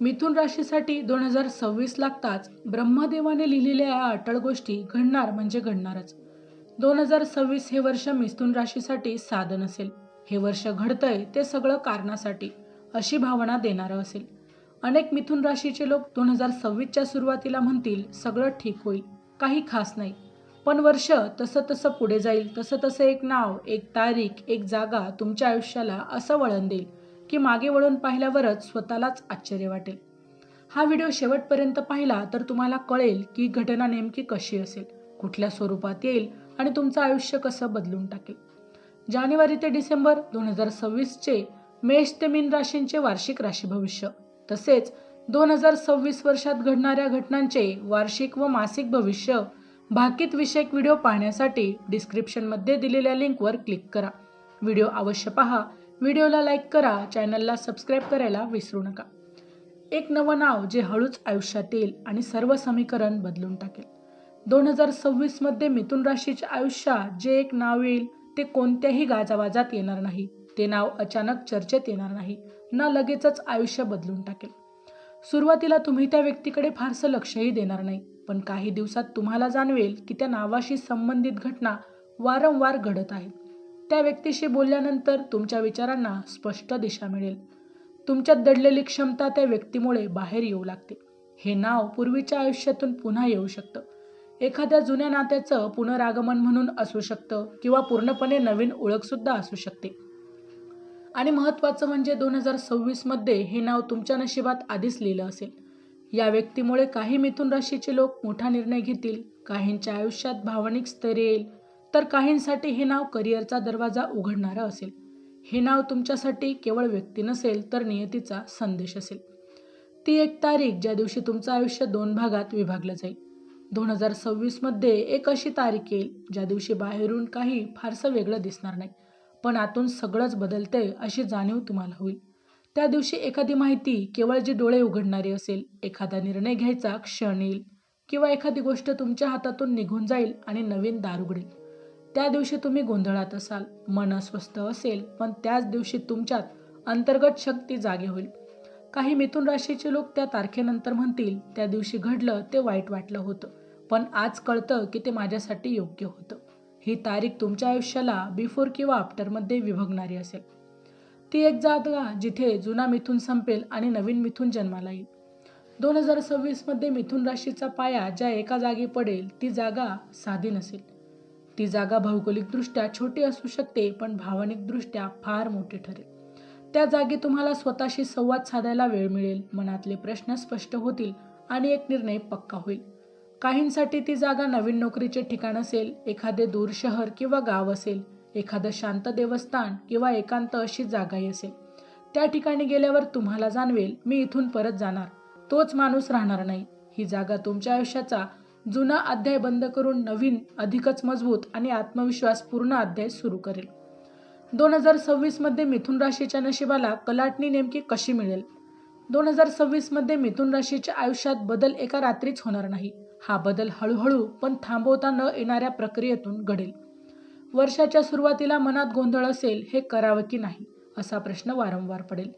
मिथुन राशीसाठी दोन हजार सव्वीस लागताच ब्रह्मदेवाने लिहिलेल्या या अटळ गोष्टी घडणार म्हणजे घडणारच. दोन हजार सव्वीस हे वर्ष मिथुन राशीसाठी साधन असेल हे वर्ष घडतंय ते सगळं कारणासाठी अशी भावना देणारं असेल. अनेक मिथुन राशीचे लोक दोन हजार सव्वीसच्या सुरुवातीला म्हणतील सगळं ठीक होईल काही खास नाही. पण वर्ष तसं तसं पुढे जाईल तसं तसं एक नाव एक तारीख एक जागा तुमच्या आयुष्याला असं वळण देईल. की मागे वळून पाहिल्यावरच स्वतःलाच आश्चर्य वाटेल. हा व्हिडिओ शेवटपर्यंत पाहिला तर तुम्हाला कळेल की घटना नेमकी कशी असेल कुठल्या स्वरूपात येईल आणि तुमचं आयुष्य कसं बदलून टाकेल. जानेवारी ते डिसेंबर दोन हजार सव्वीसचे मेष ते मीन राशींचे वार्षिक राशी भविष्य. तसेच दोन हजार सव्वीस वर्षात घडणाऱ्या घटनांचे वार्षिक व मासिक भविष्य भाकीत विषयक व्हिडिओ पाहण्यासाठी डिस्क्रिप्शनमध्ये दिलेल्या लिंकवर क्लिक करा. व्हिडिओ अवश्य पहा व्हिडिओला लाईक करा चॅनलला सबस्क्राईब करायला विसरू नका. एक नवं नाव जे हळूच आयुष्यात येईल आणि सर्व समीकरण बदलून टाकेल. दोन हजार सव्वीसमध्ये मिथुन राशीच्या आयुष्यात जे एक नाव येईल ते कोणत्याही गाजावाजात येणार नाही. ते नाव अचानक चर्चेत येणार नाही. ना लगेचच आयुष्य बदलून टाकेल. सुरुवातीला तुम्ही त्या व्यक्तीकडे फारसं लक्षही देणार नाही पण काही दिवसात तुम्हाला जाणवेल की त्या नावाशी संबंधित घटना वारंवार घडत आहेत. त्या व्यक्तीशी बोलल्यानंतर तुमच्या विचारांना स्पष्ट दिशा मिळेल. तुमच्यात दडलेली क्षमता त्या व्यक्तीमुळे बाहेर येऊ लागते. हे नाव पूर्वीच्या आयुष्यातून पुन्हा येऊ शकतं. एखाद्या जुन्या नात्याचं पुनरागमन म्हणून असू शकतं किंवा पूर्णपणे नवीन ओळखसुद्धा असू शकते. आणि महत्त्वाचं म्हणजे दोन हजार सव्वीसमध्ये हे नाव तुमच्या नशिबात आधीच लिहिलं असेल. या व्यक्तीमुळे काही मिथुन राशीचे लोक मोठा निर्णय घेतील काहींच्या आयुष्यात भावनिक स्तर येईल तर काहींसाठी हे नाव करिअरचा दरवाजा उघडणारं असेल. हे नाव तुमच्यासाठी केवळ व्यक्ती नसेल तर नियतीचा संदेश असेल. ती एक तारीख ज्या दिवशी तुमचं आयुष्य दोन भागात विभागलं जाईल. दोन हजार सव्वीसमध्ये एक अशी तारीख येईल ज्या दिवशी बाहेरून काही फारसं वेगळं दिसणार नाही पण आतून सगळंच बदलतंय अशी जाणीव तुम्हाला होईल. त्या दिवशी एखादी माहिती केवळ जी डोळे उघडणारी असेल एखादा निर्णय घ्यायचा क्षण येईल किंवा एखादी गोष्ट तुमच्या हातातून निघून जाईल आणि नवीन दार उघडेल. त्या दिवशी तुम्ही गोंधळात असाल मन अस्वस्थ असेल पण त्याच दिवशी तुमच्यात अंतर्गत शक्ती जागे होईल. काही मिथुन राशीचे लोक त्या तारखेनंतर म्हणतील त्या दिवशी घडलं ते वाईट वाटलं होतं पण आज कळतं की ते माझ्यासाठी योग्य होतं. ही तारीख तुमच्या आयुष्याला बिफोर किंवा आफ्टरमध्ये विभगणारी असेल. ती एक जागा जिथे जुना मिथून संपेल आणि नवीन मिथून जन्माला येईल. दोन हजार सव्वीसमध्ये मिथुन राशीचा पाया ज्या एका जागी पडेल ती जागा साधी नसेल. ती जागा भौगोलिकदृष्ट्या छोटी असू शकते पण भावनिकदृष्ट्या फार मोठी ठरेल. त्या जागी तुम्हाला स्वतःशी संवाद साधायला वेळ मिळेल मनातले प्रश्न स्पष्ट होतील आणि एक निर्णय पक्का होईल. काहींसाठी ती जागा नवीन नोकरीचे ठिकाण असेल एखादे दूर शहर किंवा गाव असेल एखादं शांत देवस्थान किंवा एकांत अशी जागाही असेल. त्या ठिकाणी गेल्यावर तुम्हाला जाणवेल मी इथून परत जाणार. तोच माणूस राहणार नाही. ही जागा तुमच्या आयुष्याचा जुना अध्याय बंद करून नवीन अधिकच मजबूत आणि आत्मविश्वास पूर्ण अध्याय सुरू करेल. दोन हजार सव्वीसमध्ये मिथुन राशीच्या नशिबाला कलाटणी नेमकी कशी मिळेल? दोन हजार सव्वीसमध्ये मिथुन राशीच्या आयुष्यात बदल एका रात्रीच होणार नाही. हा बदल हळूहळू पण थांबवता न येणाऱ्या प्रक्रियेतून घडेल. वर्षाच्या सुरुवातीला मनात गोंधळ असेल हे करावं की नाही असा प्रश्न वारंवार पडेल.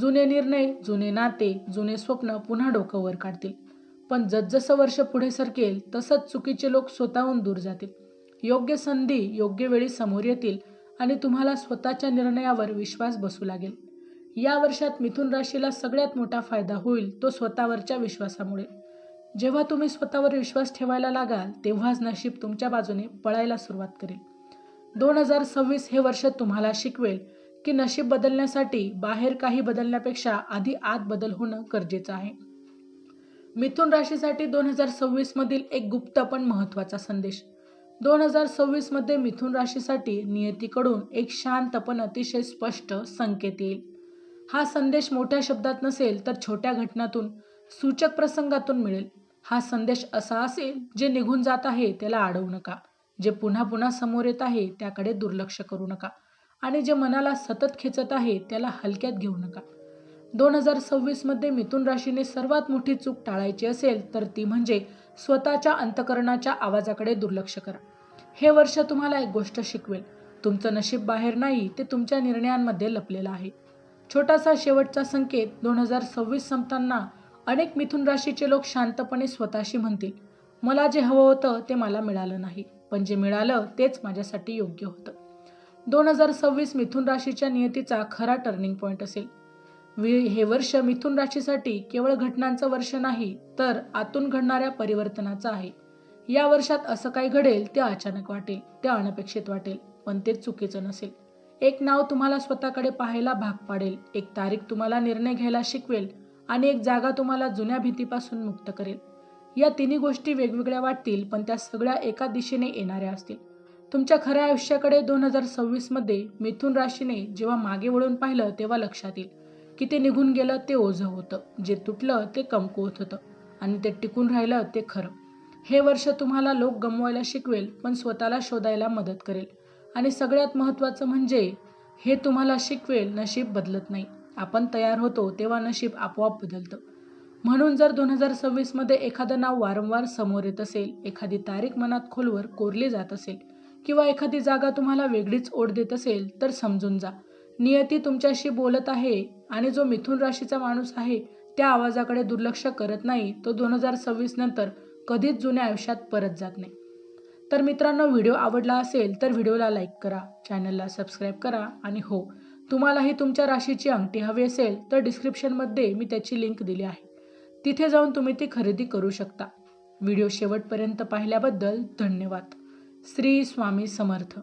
जुने निर्णय जुने नाते जुने स्वप्न पुन्हा डोकं वर काढतील. पण जसजसं वर्ष पुढे सरकेल तसंच चुकीचे लोक स्वतःहून दूर जातील. योग्य संधी योग्य वेळी समोर येतील आणि तुम्हाला स्वतःच्या निर्णयावर विश्वास बसू लागेल. या वर्षात मिथुन राशीला सगळ्यात मोठा फायदा होईल तो स्वतःवरच्या विश्वासामुळे. जेव्हा तुम्ही स्वतःवर विश्वास ठेवायला लागाल तेव्हाच नशीब तुमच्या बाजूने पळायला सुरुवात करेल. दोन हजार सव्वीस हे वर्ष तुम्हाला शिकवेल की नशीब बदलण्यासाठी बाहेर काही बदलण्यापेक्षा आधी आत बदल होणं गरजेचं आहे. मिथुन राशीसाठी दोन हजार सव्वीस मधील एक गुप्त पण महत्त्वाचा संदेश. दोन हजार सव्वीसमध्ये मिथुन राशीसाठी नियतीकडून एक शांत पण अतिशय स्पष्ट संकेत येईल. हा संदेश मोठ्या शब्दात नसेल तर छोट्या घटनातून सूचक प्रसंगातून मिळेल. हा संदेश असा असेल जे निघून जात आहे त्याला अडवू नका. जे पुन्हा पुन्हा समोर येत आहे त्याकडे दुर्लक्ष करू नका. आणि जे मनाला सतत खेचत आहे त्याला हलक्यात घेऊ नका. दोन हजार सव्वीसमध्ये मिथुन राशीने सर्वात मोठी चूक टाळायची असेल तर ती म्हणजे स्वतःच्या अंतकरणाच्या आवाजाकडे दुर्लक्ष करा. हे वर्ष तुम्हाला एक गोष्ट शिकवेल. तुमचं नशीब बाहेर नाही ते तुमच्या निर्णयांमध्ये लपलेलं आहे. छोटासा शेवटचा संकेत दोन हजार सव्वीस संपताना अनेक मिथुन राशीचे लोक शांतपणे स्वतःशी म्हणतील मला जे हवं होतं ते मला मिळालं नाही. पण जे मिळालं तेच माझ्यासाठी योग्य होतं. दोन हजार सव्वीस मिथुन राशीच्या नियतीचा खरा टर्निंग पॉईंट असेल. हे वर्ष मिथुन राशीसाठी केवळ घटनांचं वर्ष नाही तर आतून घडणाऱ्या परिवर्तनाचं आहे. या वर्षात असं काही घडेल ते अचानक वाटेल ते अनपेक्षित वाटेल पण ते चुकीचं नसेल. एक नाव तुम्हाला स्वतःकडे पाहायला भाग पाडेल एक तारीख तुम्हाला निर्णय घ्यायला शिकवेल आणि एक जागा तुम्हाला जुन्या भीतीपासून मुक्त करेल. या तिन्ही गोष्टी वेगवेगळ्या वाटतील पण त्या सगळ्या एका दिशेने येणाऱ्या असतील. तुमच्या खऱ्या आयुष्याकडे दोन हजार सव्वीसमध्ये मिथुन राशीने जेव्हा मागे वळून पाहिलं तेव्हा लक्षात येईल. की ते निघून गेलं ते ओझं होतं. जे तुटलं ते कमकुवत होतं. आणि ते टिकून राहिलं ते खरं. हे वर्ष तुम्हाला लोक गमवायला शिकवेल पण स्वतःला शोधायला मदत करेल. आणि सगळ्यात महत्त्वाचं म्हणजे हे तुम्हाला शिकवेल नशीब बदलत नाही. आपण तयार होतो तेव्हा नशीब आपोआप बदलतं. म्हणून जर दोन हजार सव्वीसमध्ये एखादं नाव वारंवार समोर येत असेल एखादी तारीख मनात खोलवर कोरली जात असेल किंवा एखादी जागा तुम्हाला वेगळीच ओढ देत असेल तर समजून जा. नियती तुमच्याशी बोलत आहे आणि जो मिथुन राशीचा माणूस आहे त्या आवाजाकडे दुर्लक्ष करत नाही तो दोन हजार सव्वीस नंतर कधीच जुन्या आयुष्यात परत जात नाही. तर मित्रांनो व्हिडिओ आवडला असेल तर व्हिडिओला लाईक करा चॅनलला सबस्क्राईब करा आणि हो तुम्हालाही तुमच्या राशीची अंगठी हवी असेल तर डिस्क्रिप्शनमध्ये मी त्याची लिंक दिली आहे. तिथे जाऊन तुम्ही ती खरेदी करू शकता. व्हिडिओ शेवटपर्यंत पाहिल्याबद्दल धन्यवाद. श्री स्वामी समर्थ.